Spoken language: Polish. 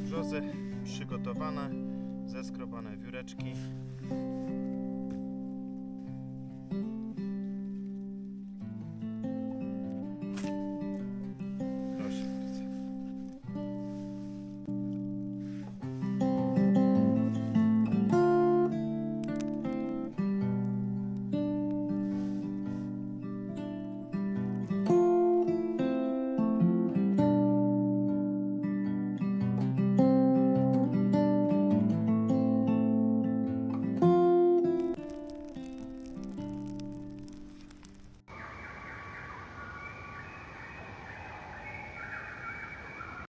brzozy przygotowane, zeskrobane wióreczki.